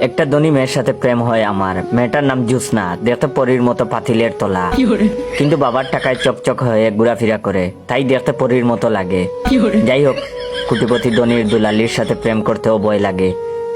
একটা ধনী মেয়ের সাথে প্রেম হয় আমার। মেয়েটার নাম জুসনা। দেখতে পরীর মতো পাতিলের তোলা। কিন্তু বাবার টাকায় চকচক হয়ে ঘোরাফেরা করে। তাই দেখতে পরীর মতো লাগে। যাই হোক কুটিপতি ধনির দুলালির সাথে প্রেম করতেও ভয় লাগে।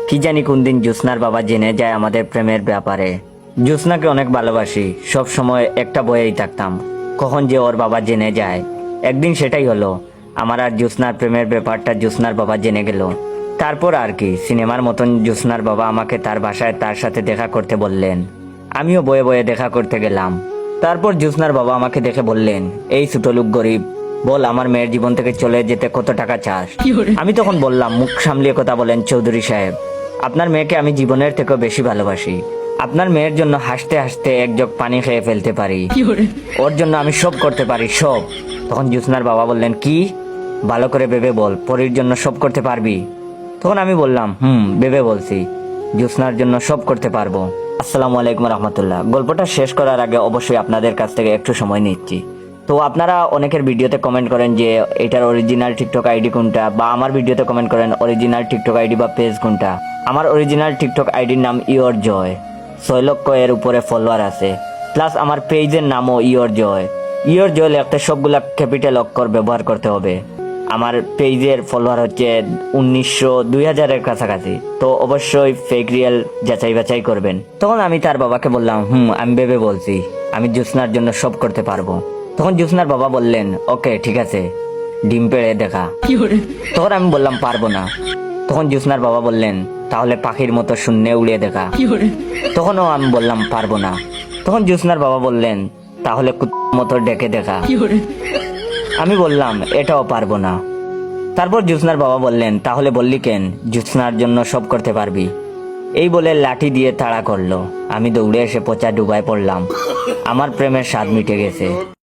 কি জানি কোন দিন জুসনার বাবা জেনে যায় আমাদের প্রেমের ব্যাপারে। জুসনাকে অনেক ভালোবাসি। সব সময় একটা বয়েই থাকতাম। কখন যে ওর বাবা জেনে যায়। একদিন সেটাই হলো। আমার আর জুসনার প্রেমের ব্যাপারটা জুসনার বাবা জেনে গেল। তারপর আর কি সিনেমার মতন জুসনার বাবা আমাকে তার বাসায় তার সাথে দেখা করতে বললেন। আমিও বয়ে বয়ে দেখা করতে গেলাম। তারপর জুসনার বাবা আমাকে দেখে বললেন এই ছোট লোক গরিব বল আমার মেয়ের জীবন থেকে চলে যেতে কত টাকা চাস? আমি তখন বললাম মুখ সামলিয়ে কথা বলেন চৌধুরী সাহেব। আপনার মেয়েকে আমি জীবনের থেকেও বেশি ভালোবাসি। আপনার মেয়ের জন্য হাসতে হাসতে এক জগ পানি খেয়ে ফেলতে পারি। ওর জন্য আমি সব করতে পারি সব। তখন জুসনার বাবা বললেন কি? ভালো করে ভেবে বল পরীর জন্য সব করতে পারবি? তখন আমি বললাম, হুম, ভেবে বলছি জুসনার জন্য সব করতে পারব। আসসালামু আলাইকুম রহমতুল্লাহ। গল্পটা শেষ করার আগে অবশ্যই আপনাদের কাছ থেকে একটু সময় নিচ্ছি। তো আপনারা অনেকের ভিডিওতে কমেন্ট করেন যে, এটার অরিজিনাল টিকটক আইডি কোনটা? বা আমার ভিডিওতে কমেন্ট করেন অরিজিনাল টিকটক আইডি বা পেজ কোনটা? আমার অরিজিনাল টিকটক আইডির নাম ইওর জয়। ছয় লক্ষ এর উপরে ফলোয়ার আছে। প্লাস আমার পেজের নামও ইওর জয়। ইওর জয় লিখতে সবগুলা ক্যাপিটাল অক্ষর ব্যবহার করতে হবে। আমার পেজের ফলোয়ার হচ্ছে উনিশশো দুই হাজারের কাছাকাছি। তো অবশ্যই ফেক রিয়েল যাচাই বাছাই করবেন। তখন আমি তার বাবাকে বললাম হুম আমি ভেবে বলছি। আমি জুসনার জন্য সব করতে পারব। তখন জুসনার বাবা বললেন ওকে ঠিক আছে। ডিম পেড়ে দেখা। তখন আমি বললাম পারব না। তখন জুসনার বাবা বললেন তাহলে পাখির মতো শূন্যে উড়িয়ে দেখা। তখনও আমি বললাম পারব না। তখন জুসনার বাবা বললেন তাহলে মতো ডেকে দেখা। আমি বললাম, এটাও পারব না। তারপর জ্যোৎস্নার বাবা বললেন, তাহলে বললি কেন? জ্যোৎস্নার জন্য সব করতে পারবি। এই বলে লাঠি দিয়ে তাড়া করল। আমি দৌড়ে এসে পচা ডুবায় পড়লাম। আমার প্রেমের স্বাদ মিটে গেছে।